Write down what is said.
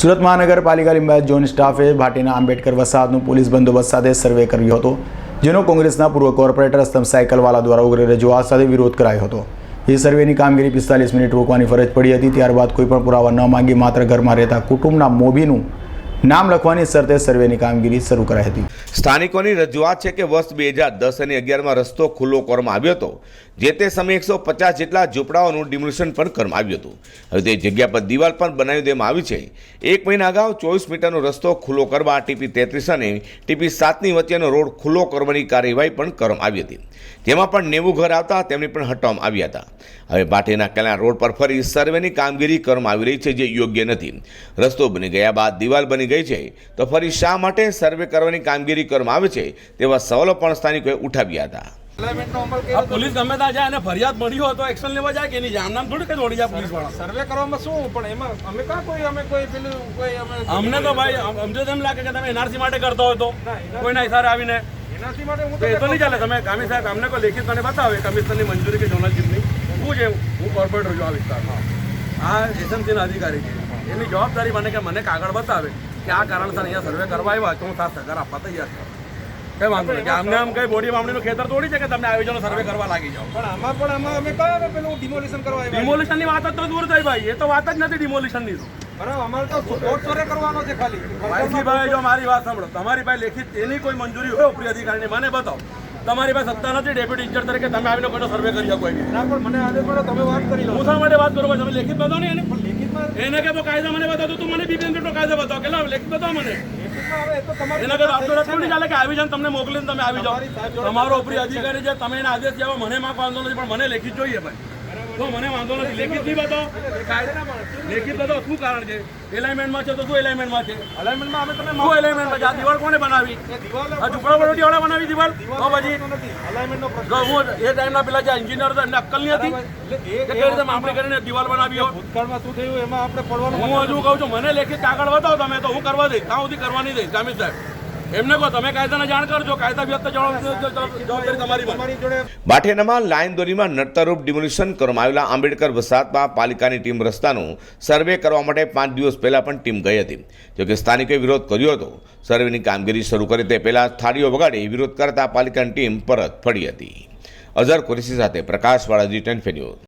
સુરત મહાનગરપાલિકા લિંબાયત ઝોન સ્ટાફે ભાટીના આંબેડકર વસાહતનું પોલીસ બંદોબસ્ત સાથે સર્વે કર્યો હતો, જેનો કોંગ્રેસના પૂર્વ કોર્પોરેટર સ્તંભ સાયકલવાલા દ્વારા ઉગ્ર રજૂઆત સાથે વિરોધ કરાયો હતો. એ સર્વેની કામગીરી પિસ્તાલીસ મિનિટ રોકવાની ફરજ પડી હતી, ત્યારબાદ કોઈપણ પુરાવા ન માંગી માત્ર ઘરમાં રહેતા કુટુંબના મોભીનું નામ લખવાની શરતે સર્વેની કામગીરી શરૂ કરાઈ હતી. સ્થાનિકોની રજૂઆત છે કે વર્ષ બે હજાર દસ અને અગિયારમાં રસ્તો ખુલ્લો કરવામાં આવ્યો હતો, જે તે સમયે એકસો પચાસ જેટલા ઝૂંપડાઓનું ડિમોલિશન પણ કરવામાં આવ્યું હતું. હવે તે જગ્યા પર દિવાલ પણ બનાવી દેવામાં આવી છે. એક મહિના અગાઉ ચોવીસ મીટરનો રસ્તો ખુલ્લો કરવા ટીપી તેત્રીસ અને ટીપી સાતની વચ્ચેનો રોડ ખુલ્લો કરવાની કાર્યવાહી પણ કરવામાં આવી હતી. જેમાં પણ નેવું ઘર આવતા તેમને પણ હટાવવામાં આવ્યા હતા. હવે ભાટીના કલ્યાણ રોડ પર ફરી સર્વેની કામગીરી કરવામાં આવી રહી છે જે યોગ્ય નથી. રસ્તો બની ગયા બાદ દિવાલ બની ગઈ છે. તો ફરી શા માટે સર્વે કરવાની કામગીરી કરવામાં આવે છે? તેવા સવાલો પણ સ્થાનિકોએ ઉઠાવ્યા હતા. પોલીસ ગમે ત્યાં જાય અને ફરિયાદ મળી હોય તો એક્શન લેવા જાય કે નહીં આમ નામ થોડી કે દોડી જાય પોલીસવાળા. સર્વે કરવામાં શું? પણ એમાં અમે કાં કોઈ અમે કોઈ પેલું કોઈ અમે અમને તો ભાઈ અમને તો એમ લાગે કે તમે એનઆરસી માટે કરતો હોય તો. કોઈના ઇશારે આવીને. એનાથી માટે હું તો એ તો નહીં ચાલે. તમે કામી સાહેબ અમને કોઈ લેખિત મને બતાવે. કમિશનરની મંજૂરી કે જોનલજીની શું છે હું કોર્પોરેટર છું આ વિસ્તારમાં. આ એસએમસીના અધિકારી છે. એની જવાબદારી મને કે મને કાગળ બતાવે. કે આ કારણસર અહીંયા સર્વે કરવા આવ્યા તો હું સાત સહકાર આપવા તૈયાર છું. કઈ વાંધો નહીં. અમને આમ કઈ બોડી મામણીનું ખેતર તોડી છે કે તમને આવી જાઓ સર્વે કરવા લાગી જાઓ? પણ આમાં પણ આમાં અમે કયા પેલું ડિમોલિશન કરવા આવ્યા ડિમોલિશનની વાત જ તો દૂર થઈ ભાઈ. એ તો વાત જ નથી ડિમોલિશનની બરાબર અમારે તો સર્વે કરવાનો છે ખાલી. ભાઈ જો મારી વાત સાંભળો. તમારી પાસે લેખિત એની કોઈ મંજૂરી હોય ઉપરી અધિકારીની મને બતાવો. તમારી પાસે સત્તા નથી ડેપ્યુટી ઇન્ચાર્જ તરીકે તમે આવીને કોઈનો સર્વે કરી શકો ના પણ મને આજે પણ તમે વાત કરી લો. હું શા માટે વાત કરો? તમે લેખિત બતાવો ને એને. એને કે તો કાયદા મને બતાવો તું મને બીપીએમ કેટલો કાયદો બતાવો? કે લેખિત બતાવો મને. એના કઈ આપતો તો નથી ચાલે કે આવી જાવ તમને મોકલીને તમે આવી જાઓ. તમારો ઉપરી અધિકારી છે તમે એને આદેશ જાઓ મને માં વાંધો નથી પણ મને લેખિત જોઈએ ભાઈ. તો મને વાંધો નથી. લેખિત નહીં બતાવો. લેખિત બતાવો શું કારણ છે? એલાઇમેન્ટમાં છે તો શું એલાઇમેન્ટમાં છે? અલાઇનમેન્ટમાં અમે તમે શું એલાઇમેન્ટમાં છે? આ દિવાલ કોને બનાવી? આ ઝુંપડા વાળા બનાવી દિવાલ? તો પછી હું એ ટાઈમના પેલા જે એન્જિનિયર હતા એમને અક્કલ નહીં હતી? એ કઈ રીતે માપણી કરીને દિવાલ બનાવી હોય? ભૂતકાળમાં શું થયું એમાં આપણે પડવાનું હું હજુ કહું છું મને લેખિત કાગળ બતાવો તમે તો હું કરવા દઈશ. ત્યાં સુધી કરવા નહીં દઈશ જામીન સાહેબ. એમને કહો તમે કાયદાને જાણ કરજો કાયદા વ્યક્ત જવાબદારી તમારી બને. તમારી જોડે ભાટેનામાં લાઈન દોરીમાં નડતરરૂપ ડિમોલિશન કરવામાં આવેલા આંબેડકર વસાહતમાં પાલિકાની ટીમ રસ્તાનું સર્વે કરવા માટે પાંચ દિવસ પહેલાં પણ ટીમ ગઈ હતી. જોકે સ્થાનિકોએ વિરોધ કર્યો હતો. સર્વેની કામગીરી શરૂ કરી તે પહેલાં થાળીઓ વગાડી વિરોધ કરતા પાલિકાની ટીમ પરત ફરી હતી. અઝર કુરેશી સાથે પ્રકાશ વાળાજી ટેન ન્યૂઝ.